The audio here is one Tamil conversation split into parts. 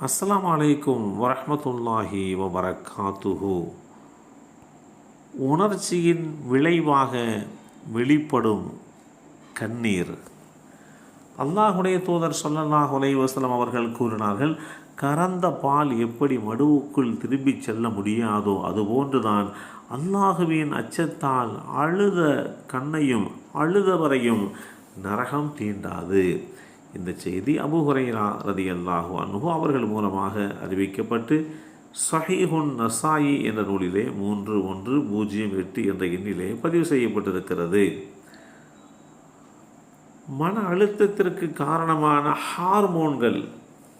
அஸ்லாம் அலைக்கும் வரமத்துல்லாஹி வபரகாத்துஹு. உணர்ச்சியின் விளைவாக வெளிப்படும் கண்ணீர். அல்லாஹுடைய தூதர் சொல்லல்லாஹ் அலைஹி அவர்கள் கூறினார்கள் கறந்த பால் எப்படி மடுவுக்குள் திரும்பிச் செல்ல முடியாதோ அதுபோன்றுதான் அல்லாஹுவின் அச்சத்தால் அழுத கண்ணையும் அழுதவரையும் நரகம் தீண்டாது. இந்த செய்தி அபு ஹுரைரா ரதி அல்லாஹு அன்ஹு அவர்கள் மூலமாக அறிவிக்கப்பட்டு சஹீஹுன் நசாயி என்ற நூலிலே மூன்று ஒன்று பூஜ்ஜியம் எட்டு என்ற எண்ணிலே பதிவு செய்யப்பட்டிருக்கிறது. மன அழுத்தத்திற்கு காரணமான ஹார்மோன்கள்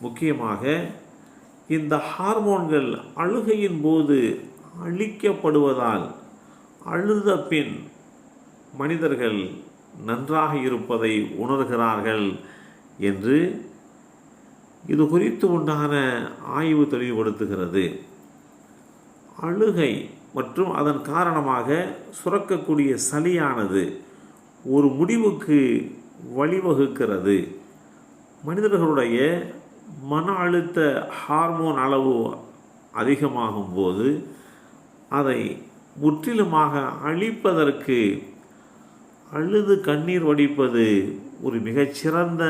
முக்கியமாக இந்த ஹார்மோன்கள் அழுகையின் போது அழிக்கப்படுவதால் அழுத பின் மனிதர்கள் நன்றாக இருப்பதை உணர்கிறார்கள். என்று இது குறித்து உண்டான ஆய்வு தெளிவுபடுத்துகிறது. அழுகை மற்றும் அதன் காரணமாக சுரக்கக்கூடிய சளியானது ஒரு முடிவுக்கு வழிவகுக்கிறது. மனிதர்களுடைய மன அழுத்த ஹார்மோன் அளவு அதிகமாகும் போது அதை முற்றிலுமாக அழிப்பதற்கு அழுது கண்ணீர் வடிப்பது ஒரு மிகச்சிறந்த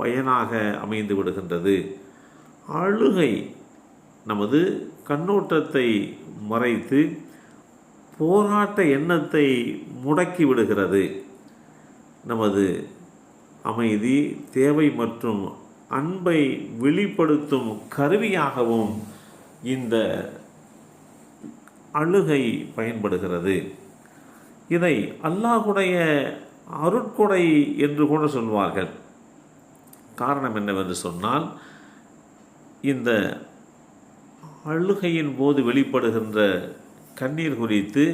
பயனாக அமைந்து விடுகின்றது. அழுகை நமது கண்ணோட்டத்தை மறைத்து போராட்ட எண்ணத்தை முடக்கி விடுகிறது. நமது அமைதி தேவை மற்றும் அன்பை வெளிப்படுத்தும் கருவியாகவும் இந்த அழுகை பயன்படுகிறது. இதை அல்லாஹுடைய அருட்கொடை என்று கூட சொல்வார்கள். காரணம் என்னவென்று சொன்னால் இந்த அழுகையின் போது வெளிப்படுகின்ற கண்ணீர் குறித்து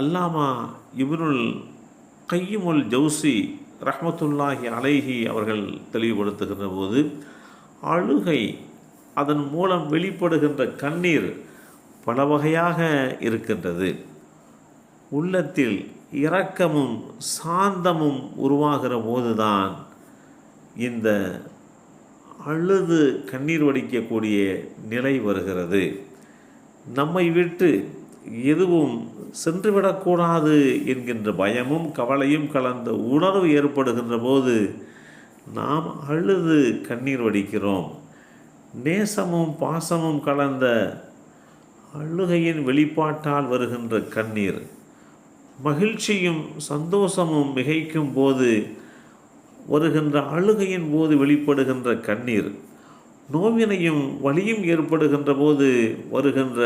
அல்லாமா இபுனுல் கையுமுல் ஜவுசி ரஹமத்துல்லாஹி அலைஹி அவர்கள் தெளிவுபடுத்துகின்ற போது அழுகை அதன் மூலம் வெளிப்படுகின்ற கண்ணீர் பல வகையாக இருக்கின்றது. உள்ளத்தில் இரக்கமும் சாந்தமும் உருவாகிற போதுதான் இந்த அழுது கண்ணீர் வடிக்கக்கூடிய நிலை வருகிறது. நம்மை விட்டு எதுவும் சென்றுவிடக்கூடாது என்கின்ற பயமும் கவலையும் கலந்த உணர்வு ஏற்படுகின்ற போது நாம் அழுது கண்ணீர் வடிக்கிறோம். நேசமும் பாசமும் கலந்த அழுகையின் வெளிப்பாட்டால் வருகின்ற கண்ணீர் மகிழ்ச்சியும் சந்தோஷமும் மிகைக்கும் போது வருகின்ற அழுகையின் போது வெளிப்படுகின்ற கண்ணீர். நோவினையும் வலியும் ஏற்படுகின்ற போது வருகின்ற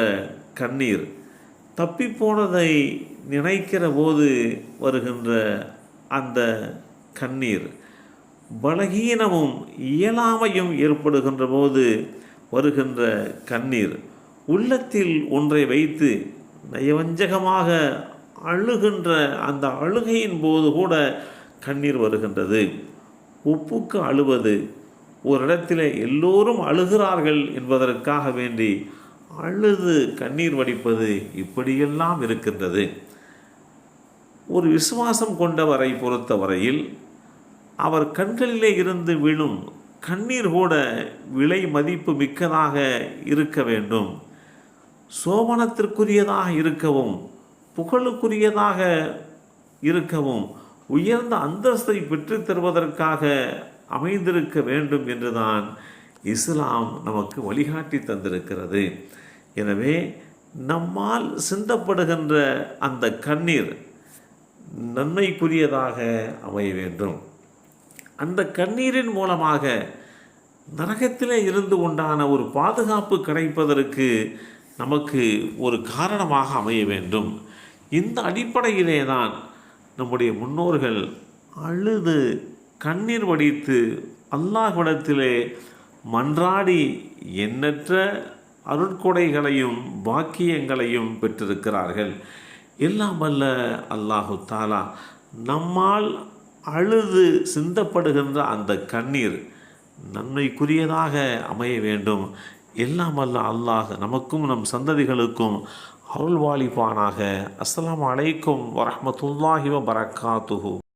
கண்ணீர். தப்பிப்போனதை நினைக்கிற போது வருகின்ற அந்த கண்ணீர். பலகீனமும் இயலாமையும் ஏற்படுகின்ற போது வருகின்ற கண்ணீர். உள்ளத்தில் ஒன்றை வைத்து நயவஞ்சகமாக அழுகின்ற அந்த அழுகையின் போது கூட கண்ணீர் வருகின்றது. உப்புக்கு அழுவது ஒரு இடத்தில் எல்லோரும் அழுகிறார்கள் என்பதற்காக வேண்டி அழுது கண்ணீர் வடிப்பது இப்படியெல்லாம் இருக்கின்றது. ஒரு விசுவாசம் கொண்டவரை பொறுத்தவரையில் அவர் கண்களிலே இருந்து விழும் கண்ணீர் கூட விலை மதிப்பு மிக்கதாக இருக்க வேண்டும். சோபனத்திற்குரியதாக இருக்கவும் புகழுக்குரியதாக இருக்கவும் உயர்ந்த அந்தஸ்தை பெற்றுத் தருவதற்காக அமைந்திருக்க வேண்டும் என்றுதான் இஸ்லாம் நமக்கு வழிகாட்டி தந்திருக்கிறது. எனவே நம்மால் சிந்தப்படுகின்ற அந்த கண்ணீர் நன்மைக்குரியதாக அமைய வேண்டும். அந்த கண்ணீரின் மூலமாக நரகத்திலே இருந்து உண்டான ஒரு பாதுகாப்பு கிடைப்பதற்கு நமக்கு ஒரு காரணமாக அமைய வேண்டும். இந்த அடிப்படையிலே தான் நம்முடைய முன்னோர்கள் அழுது கண்ணீர் வடித்து அல்லாஹ்விடத்திலே மன்றாடி எண்ணற்ற அருட்கொடைகளையும் பாக்கியங்களையும் பெற்றிருக்கிறார்கள். எல்லாம் அல்ல அல்லாஹு தாலா நம்மால் அழுது சிந்தப்படுகின்ற அந்த கண்ணீர் நன்மைக்குரியதாக அமைய வேண்டும். எல்லாம் அல்ல அல்லாஹ் நமக்கும் நம் சந்ததிகளுக்கும் அருள்வாளிப்பானாக. அஸ்லாம் அலைக்கும் வரமத்துல்லாஹி வ